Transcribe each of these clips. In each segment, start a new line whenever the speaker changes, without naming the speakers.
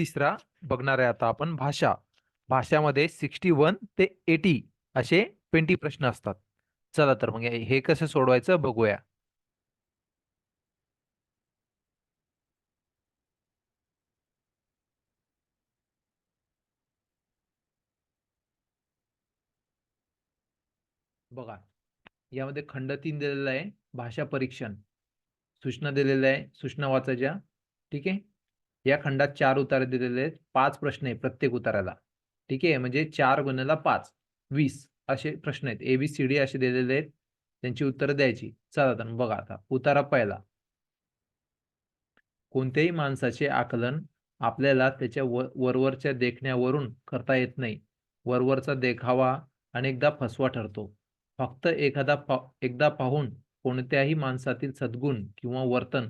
तिसरा बघणार आहे आता आपण भाषा. भाषामध्ये सिक्स्टी वन ते एटी असे ट्वेंटी प्रश्न असतात. चला तर मग हे- कसं सोडवायचं बघूया. बघा यामध्ये खंड तीन दिलेला आहे भाषा परीक्षण. सूचना दिलेल्या आहे सूचना वाचायच्या. ठीक आहे? या खंडात चार उतारे दिलेले आहेत. पाच प्रश्न आहे प्रत्येक उताराला. ठीक आहे? म्हणजे चार गुन्ह्याला पाच वीस असे प्रश्न आहेत. ए बी सी डी असे दिलेले आहेत. त्यांची उत्तरं द्यायची. चला तर बघा आता. उतारा पहिला. कोणत्याही माणसाचे आकलन आपल्याला त्याच्या वरवरच्या देखण्यावरून करता येत नाही. वरवरचा देखावा अनेकदा फसवा ठरतो. फक्त एखादा पा एकदा पाहून कोणत्याही माणसातील सद्गुण किंवा वर्तन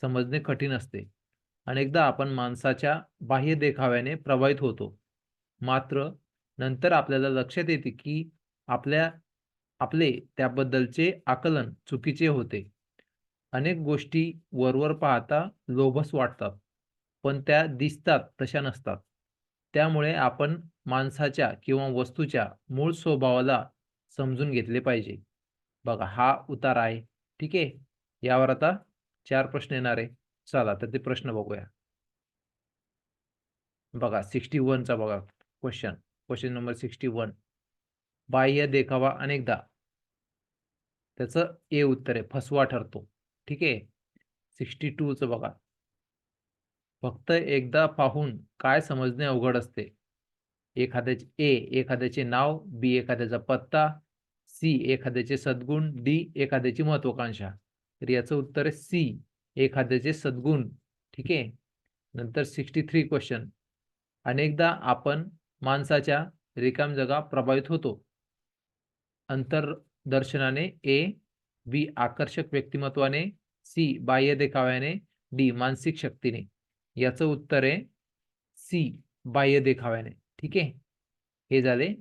समजणे कठीण असते. अनेकदा आपण माणसाच्या बाह्य देखाव्याने प्रभावित होतो. मात्र नंतर आपल्याला लक्षात येते की आपल्या आपले त्याबद्दलचे आकलन चुकीचे होते. अनेक गोष्टी वरवर पाहता लोभस वाटतात पण त्या दिसतात तशा नसतात. त्यामुळे आपण माणसाच्या किंवा वस्तूच्या मूळ स्वभावाला समजून घेतले पाहिजे. बघा हा उतार आहे. ठीक आहे? यावर आता चार प्रश्न येणार आहे. चला तर ते प्रश्न बघूया. बघा सिक्स्टी वनचा बघा question question number sixty one बाह्य देखावा अनेकदा. त्याचं ए उत्तर आहे फसवा ठरतो. ठीक आहे? सिक्स्टी टूचं बघा. फक्त एकदा पाहून काय समजणे अवघड असते? एखाद्याचे ए एखाद्याचे नाव बी एखाद्याचा पत्ता सी एखाद्याचे सद्गुण डी एखाद्याची महत्वाकांक्षा. तर याचं उत्तर आहे सी एखाद्याचे सद्गुण ठीक आहे? नंतर सिक्स्टी थ्री क्वेश्चन अनेकदा आपण माणसाच्या रिकाम जगा प्रभावित होतो. अंतरदर्शनाने ए बी आकर्षक व्यक्तिमत्वाने सी बाह्य देखाव्याने डी मानसिक शक्तीने. याचं उत्तर आहे सी बाह्य देखाव्याने. ठीक आहे? हे झाले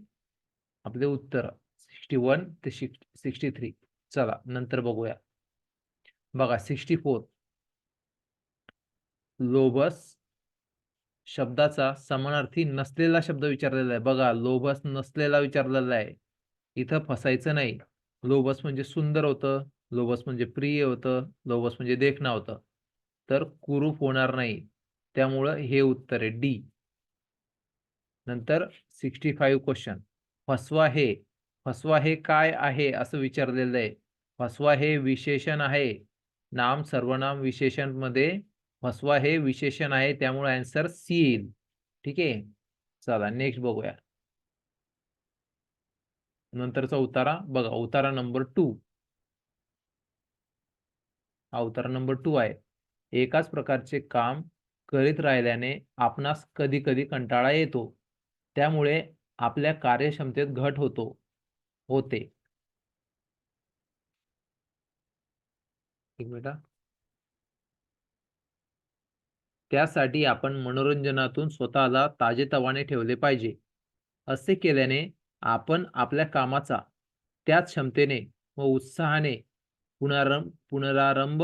आपले उत्तर. सिक्स्टी वन ते सिक्स्टी थ्री चला नंतर बघूया. बघा सिक्स्टी फोर लोभस शब्दाचा समानार्थी नसलेला शब्द विचारलेला आहे. बघा लोभस नसलेला विचारलेला आहे. इथं फसायचं नाही. लोभस म्हणजे सुंदर होतं लोभस म्हणजे प्रिय होतं लोभस म्हणजे देखणं होतं. तर कुरूप होणार नाही. त्यामुळं हे उत्तर आहे डी. नंतर सिक्स्टी फाईव्ह क्वेश्चन. फसवा हे. फसवा हे काय आहे असं विचारलेलं आहे. फसवा हे विशेषण आहे. नाम सर्वनाम विशेषणमध्ये फसवा हे विशेषण आहे त्यामुळे आन्सर सी येईल. ठीक आहे? चला नेक्स्ट बघूया. नंतरचा उतारा बघा उतारा नंबर टू हा उतारा नंबर टू आहे. एकाच प्रकारचे काम करीत राहिल्याने आपणास कधी कधी कंटाळा येतो. त्यामुळे आपल्या कार्यक्षमतेत घट होतो होते. एक मिनिट त्यासाठी आपण मनोरंजनातून स्वतःला ताजेतवाने ठेवले पाहिजे. असे केल्याने आपण आपल्या कामाचा त्याच क्षमतेने व उत्साहाने पुनरारंभ पुनरारंभ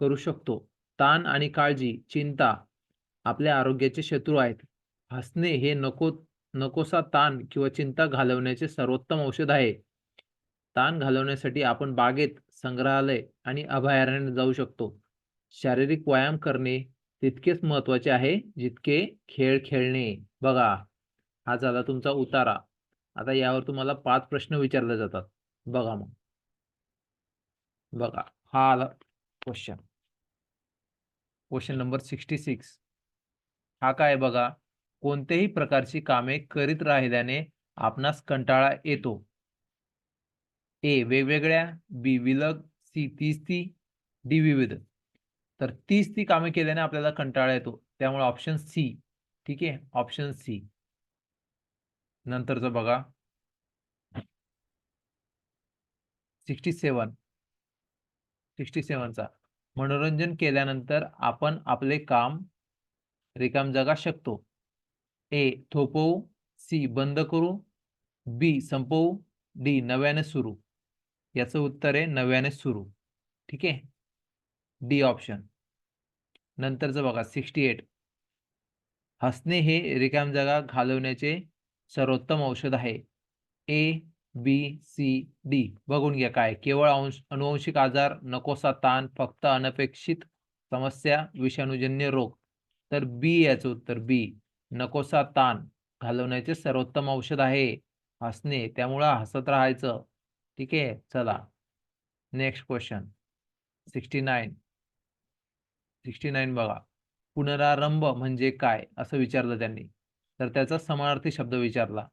करू शकतो. ताण आणि काळजी चिंता आपल्या आरोग्याचे शत्रू आहेत. हसणे हे नको नकोसा ताण किंवा चिंता घालवण्याचे सर्वोत्तम औषध आहे. ताण घालवण्यासाठी आपण बागेत संग्रहालय आणि अभयारण्यात जाऊ शकतो. शारीरिक व्यायाम करणे तितकेच महत्त्वाचे आहे जितके खेळ खेळणे. बघा हा झाला तुमचा उतारा. आता यावर तुम्हाला पाच प्रश्न विचारले जातात. बघा मग. बघा हा आला question question number sixty six हा काय बघा कोणत्याही प्रकारची कामे करीत राहिल्याने आपणास कंटाळा येतो. ए वेगवेगळ्या बी विलग सी तीस ती डी विविध. तर तीच ती कामे केल्याने आपल्याला कंटाळा येतो. त्यामुळे ऑप्शन सी ठीक आहे? ऑप्शन सी नंतरचं बघा. सिक्स्टी सेवन सिक्स्टी सेवनचा मनोरंजन केल्यानंतर आपण आपले काम रिकाम जगा शकतो. ए थोपवू. सी बंद करू. बी संपवू. डी नव्याने सुरू. याचं उत्तर आहे नव्याने सुरू. ठीक आहे? D option. नंतरचं बघा सिक्स्टी एट. हसणे हे रिकाम जागा घालवण्याचे सर्वोत्तम औषध आहे. A B C D. बघून घ्या काय. केवळ अंश अनुवंशिक आजार नकोसा ताण फक्त अनपेक्षित समस्या विषाणूजन्य रोग. तर बी याचं उत्तर बी. नकोसा ताण घालवण्याचे सर्वोत्तम औषध आहे. हसणे त्यामुळं हसत राहायचं. ठीक आहे चला. Next question sixty nine. Sixty nine बघा. पुनरारंभ म्हणजे काय? असं विचारलं त्यांनी. तर त्याचा समानार्थी शब्द विचारला.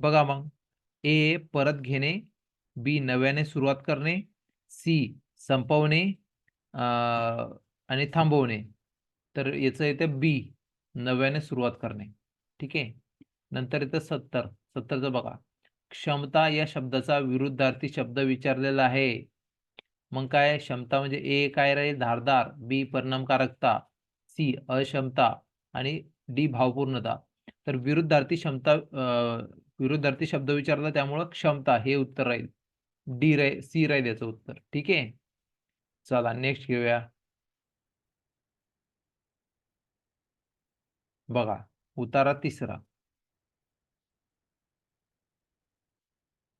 बघा मग. ए परत घेणे. बी नव्याने सुरुवात करणे. सी संपवणे. आणि थांबवणे. तर याचं येतं बी नव्याने सुरुवात करणे. ठीक आहे? नंतर येतं सत्तर. सत्तरचं बघा. क्षमता या शब्दाचा विरुद्धार्थी शब्द विचारलेला आहे. मग काय क्षमता म्हणजे ए काय राहील धारदार बी परिणामकारकता सी अक्षमता आणि डी भावपूर्णता. तर विरुद्धार्थी क्षमता विरुद्धार्थी शब्द विचारला त्यामुळं क्षमता हे उत्तर राहील. डी राहील सी राहील याचं उत्तर. ठीक आहे? चला नेक्स्ट घेऊया. बघा उतारा तिसरा.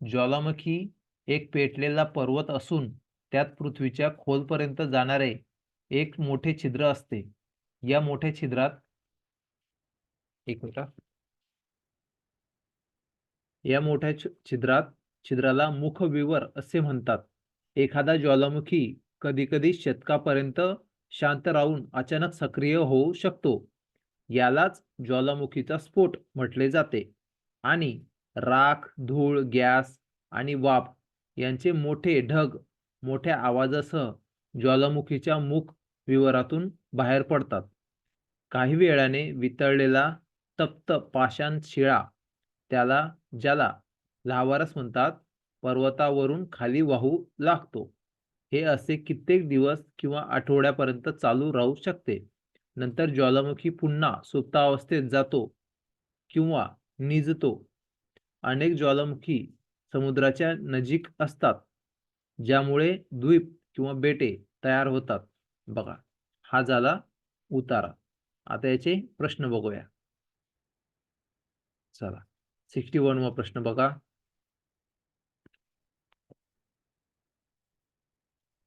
ज्वालामुखी एक पेटलेला पर्वत असून त्यात पृथ्वीच्या खोलपर्यंत जाणारे एक मोठे छिद्र असते. या मोठ्या छिद्रात एक मिनिट या मोठ्या छिद्रात छिद्राला मुखविवर असे म्हणतात. एखादा ज्वालामुखी कधी कधी शतकापर्यंत शांत राहून अचानक सक्रिय होऊ शकतो. यालाच ज्वालामुखीचा स्फोट म्हटले जाते. आणि राख धूळ गॅस आणि वाफ यांचे मोठे ढग मोठ्या आवाजासह ज्वालामुखीच्या मुख विवरातून बाहेर पडतात. काही वेळाने वितळलेला तप्त पाषाण शिळा त्याला ज्याला लावारस म्हणतात पर्वतावरून खाली वाहू लागतो. हे असे कित्येक दिवस किंवा आठवड्यापर्यंत चालू राहू शकते. नंतर ज्वालामुखी पुन्हा सुप्तावस्थेत जातो किंवा निजतो. अनेक ज्वालामुखी समुद्राच्या नजीक असतात. ज्यामुळे द्वीप किंवा बेटे तयार होतात. बघा हा झाला उतारा. आता याचे प्रश्न बघूया. चला सिक्स्टी वन वा प्रश्न बघा.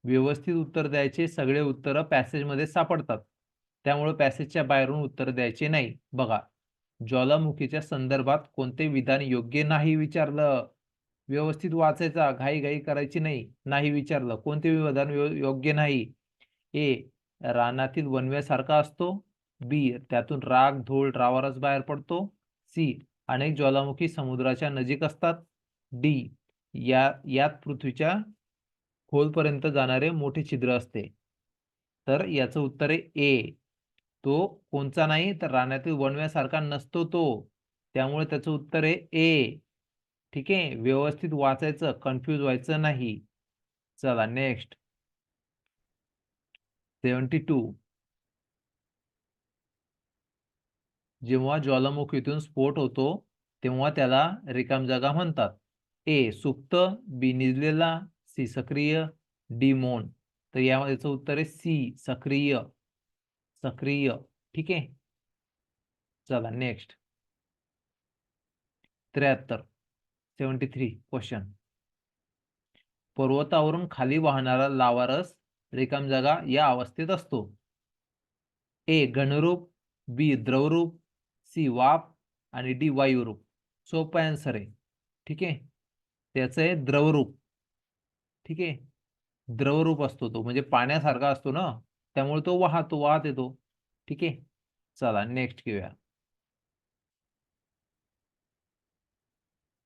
व्यवस्थित उत्तर द्यायचे सगळे उत्तर पॅसेजमध्ये सापडतात. त्यामुळे पॅसेजच्या बाहेरून उत्तर द्यायचे नाही. बघा ज्वालामुखीच्या संदर्भात कोणते विधान योग्य नाही विचारलं. व्यवस्थित वाचायचा घाई घाई करायची नाही नाही विचारलं. कोणते विधान योग्य नाही? ए रानातील वनव्यासारखा असतो. बी त्यातून राग धूळ रावारच बाहेर पडतो. सी अनेक ज्वालामुखी समुद्राच्या नजीक असतात. डी या यात पृथ्वीच्या खोलपर्यंत जाणारे मोठे छिद्र असते. तर याचं उत्तर आहे ए. तो कोणचा नाही तर रानातील वनव्यासारखा नसतो तो. त्यामुळे त्याचं उत्तर आहे ए. ठीक आहे व्यवस्थित वाचायचं कन्फ्यूज व्हायचं नाही. चला नेक्स्ट सेवन्टी टू जेव्हा ज्वालामुखीतून स्फोट होतो तेव्हा त्याला रिकाम जागा म्हणतात. ए सुप्त बी निजलेला सी सक्रिय डी मौन. तर याचं उत्तर आहे सी सक्रिय. सक्रिय. ठीक आहे? चला नेक्स्ट त्र्याहत्तर. Seventy three question. पर्वतावरून खाली वाहणारा लावारस रिकाम जागा या अवस्थेत असतो. ए घनरूप बी द्रवरूप सी वाप आणि डी वायुरूप. सोपं आन्सर आहे. ठीक आहे? त्याचं आहे द्रवरूप. ठीक आहे? द्रवरूप असतो तो. म्हणजे पाण्यासारखा असतो ना? त्यामुळे तो वाहतो वाहत येतो. ठीक आहे? चला नेक्स्ट घेऊया.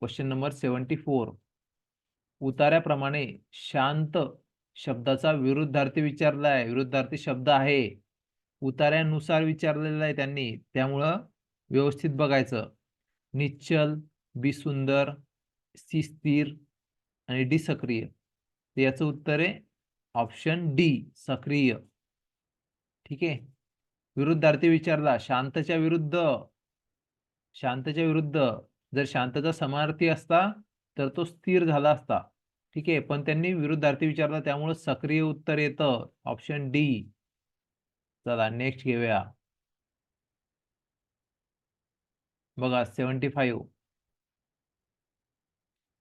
क्वेश्चन नंबर सेवन्टी फोर उतार्याप्रमाणे शांत शब्दाचा विरुद्धार्थी विचारला आहे विरुद्धार्थी शब्द आहे. उतार्यानुसार विचारलेला आहे त्यांनी. त्यामुळं व्यवस्थित बघायचं. निश्चल बिसुंदर सी स्थिर आणि डी सक्रिय. याचं उत्तर आहे ऑप्शन डी सक्रिय. ठीक आहे? विरुद्धार्थी विचारला. शांतच्या विरुद्ध. शांतच्या विरुद्ध. जर शांतता समार्थी असता तर तो स्थिर झाला असता. ठीक आहे? पण त्यांनी विरुद्धार्थी विचारला त्यामुळे सक्रिय उत्तर येतं. ऑप्शन डी चला नेक्स्ट घेऊया. बघा सेवन्टी फाईव्ह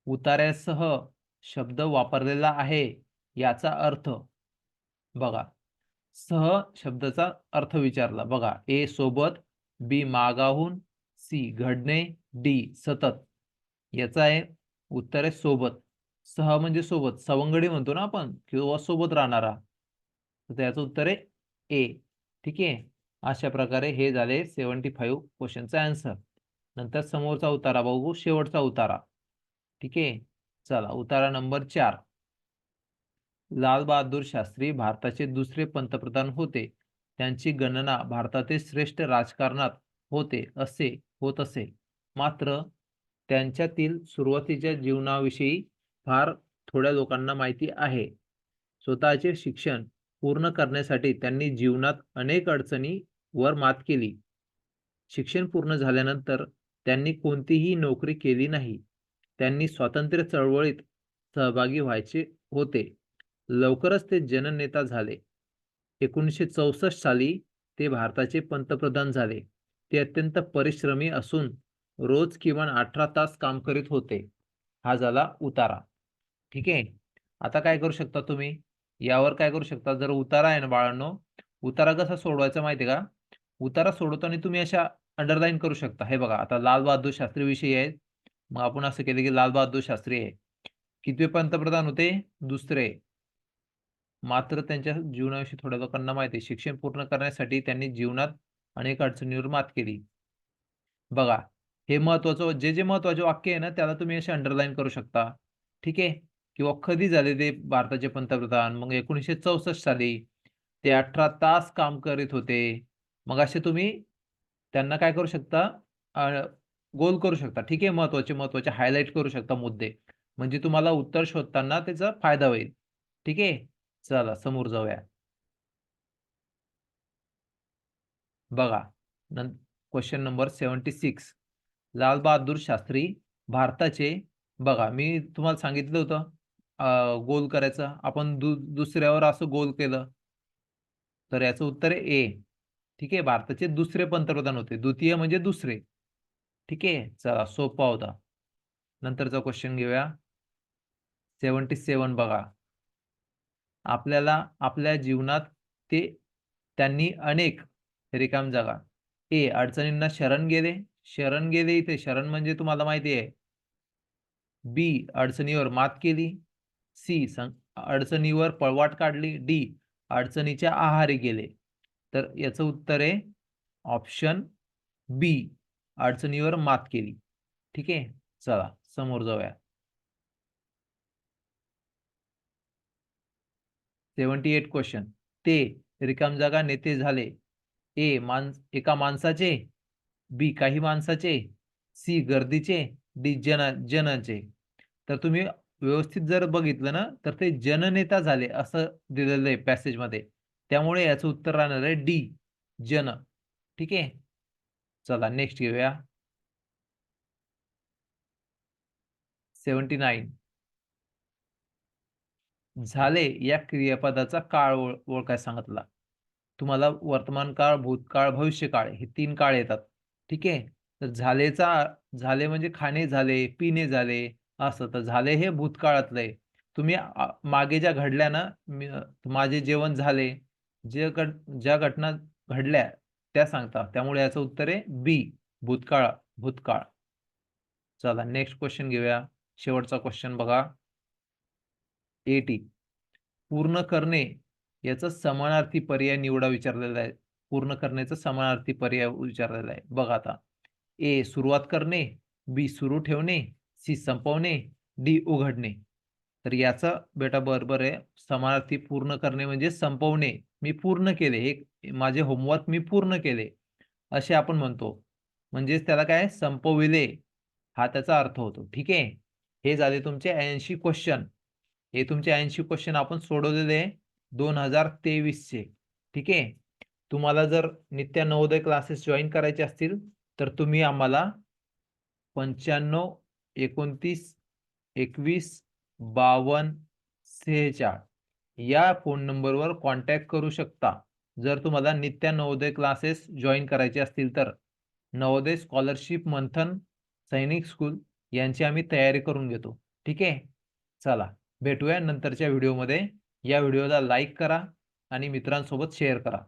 उतार्यासह शब्द वापरलेला आहे याचा अर्थ बघा. सह शब्दाचा अर्थ विचारला. बघा ए सोबत बी मागाहून सी घडणे डी सतत. याचा आहे उत्तर आहे सोबत. सह म्हणजे सोबत. सवंगडी म्हणतो ना आपण किंवा सोबत राहणारा. तर त्याचं उत्तर आहे ए. ठीक आहे? अशा प्रकारे हे झाले सेवन्टी फाईव्ह क्वेश्चनचा आन्सर नंतर समोरचा उतारा बघू शेवटचा उतारा. ठीक आहे? चला उतारा नंबर चार. लाल बहादूर शास्त्री भारताचे दुसरे पंतप्रधान होते. त्यांची गणना भारतातील श्रेष्ठ राजकारणात होते असे होत असे. मात्र त्यांच्यातील सुरुवातीच्या जीवनाविषयी फार थोड्या लोकांना माहिती आहे. स्वतःचे शिक्षण पूर्ण करण्यासाठी त्यांनी जीवनात अनेक अडचणी वर मात केली. शिक्षण पूर्ण झाल्यानंतर त्यांनी कोणतीही नोकरी केली नाही. त्यांनी स्वातंत्र्य चळवळीत सहभागी व्हायचे होते. लवकरच ते जननेता झाले. एकोणीसशे चौसष्ट साली ते भारताचे पंतप्रधान झाले. ते अत्यंत परिश्रमी असून रोज किमान अठरा तास काम करीत होते. हा झाला उतारा. ठीक आहे? आता काय करू शकता तुम्ही? यावर काय करू शकता? जर उतारा आहे ना बाळांनो उतारा कसा सोडवायचा माहिती का? उतारा सोडवताना तुम्ही अशा अंडरलाईन करू शकता. हे बघा आता लाल बहादूर शास्त्री विषयी आहेत. मग आपण असं केलं की लाल बहादूर शास्त्री आहे. कितवे पंतप्रधान होते? दुसरे. मात्र त्यांच्या जीवनाविषयी थोड्या लोकांना माहिती आहे. शिक्षण पूर्ण करण्यासाठी त्यांनी जीवनात अनेक अडचणीवर मात केली. बघा हे महत्वाचं जे जे महत्त्वाचे वाक्य आहे ना त्याला तुम्ही असे अंडरलाईन करू शकता. ठीक आहे? किंवा कधी झाले ते भारताचे पंतप्रधान मग एकोणीसशे चौसष्ट साली ते अठरा तास काम करीत होते. मग असे तुम्ही त्यांना काय करू शकता? गोल करू शकता. ठीक आहे? महत्त्वाचे महत्त्वाचे हायलाईट करू शकता मुद्दे. म्हणजे तुम्हाला उत्तर शोधताना त्याचा फायदा होईल. ठीक आहे? चला समोर जाऊया. बघा question number seventy six Lal Bahadur Shastri भारताचे बघा मी तुम्हाला सांगितलं होतं गोल करायचं. आपण दु दुसऱ्यावर असं गोल केलं तर याचं उत्तर आहे ए. ठीक आहे भारताचे दुसरे पंतप्रधान होते. द्वितीय म्हणजे दुसरे. ठीक आहे चला सोपा होता. नंतरचा क्वेश्चन घेऊया. सेवन्टी सेवन बघा. आपल्याला आपल्या जीवनात ते त्यांनी अनेक रिकाम जागा. ए अडचणींना शरण गेले. शरण गेले इथे. शरण म्हणजे तुम्हाला माहिती आहे. बी अडचणीवर मात केली. सी अडचणीवर पळवाट काढली. डी अडचणीच्या आहारी गेले. तर याचं उत्तर आहे ऑप्शन बी अडचणीवर मात केली. ठीक आहे? चला समोर जाऊया. Seventy eight question. ते रिकाम जागा नेते झाले. ए माणस एका माणसाचे बी काही माणसाचे सी गर्दीचे डी जन जनाचे. तर तुम्ही व्यवस्थित जर बघितलं ना तर ते जननेता झाले असं दिलेलं आहे पॅसेजमध्ये त्यामुळे याचं उत्तर राहणार आहे डी जन. ठीक आहे? चला नेक्स्ट घेऊया. सेवन्टी नाईन झाले या क्रियापदाचा काळ ओळ ओळखाय सांगितला. तुम्हाला वर्तमान काळ भूतकाळ भविष्यकाळ हे तीन काळ येतात. ठीक आहे? तर झालेचा झाले म्हणजे खाणे झाले पिणे झाले असं. तर झाले हे भूतकाळातलं. आहे तुम्ही मागे ज्या घडल्या ना माझे जेवण झाले. जे घट ज्या घटना घडल्या त्या सांगता त्यामुळे याचं उत्तर आहे बी भूतकाळ भूतकाळ. चला नेक्स्ट क्वेश्चन घेऊया. शेवटचा क्वेश्चन बघा. एटी पूर्ण करणे याचा समानार्थी पर्याय निवडा विचारलेला आहे. पूर्ण करण्याचा समानार्थी पर्याय विचारलेला आहे. बघा आता. ए सुरुवात करणे. बी सुरू ठेवणे. सी संपवणे. डी उघडणे. तर याचा बेटा बरोबर आहे. समानार्थी पूर्ण करणे म्हणजे संपवणे. मी पूर्ण केले. हे माझे होमवर्क मी पूर्ण केले. असे आपण म्हणतो. म्हणजेच त्याला काय? संपविले. हा त्याचा अर्थ होतो. ठीक आहे? हे झाले तुमचे ऐंशी क्वेश्चन हे तुमचे ऐंशी क्वेश्चन आपण सोडवलेले आहे. दोन हजार तेवीसचे. ठीक आहे? तुम्हाला जर नित्य नवोदय क्लासेस जॉईन करायचे असतील तर तुम्ही आम्हाला पंच्याण्णव एकोणतीस एकवीस बावन्न सेहेचाळ या फोन नंबरवर कॉन्टॅक्ट करू शकता. जर तुम्हाला नित्य नवोदय क्लासेस जॉईन करायचे असतील तर. नवोदय स्कॉलरशिप मंथन सैनिक स्कूल यांची आम्ही तयारी करून घेतो. ठीक आहे? चला भेटूया नंतरच्या व्हिडिओमध्ये या व्हिडिओला लाईक करा आणि मित्रांसोबत शेअर करा.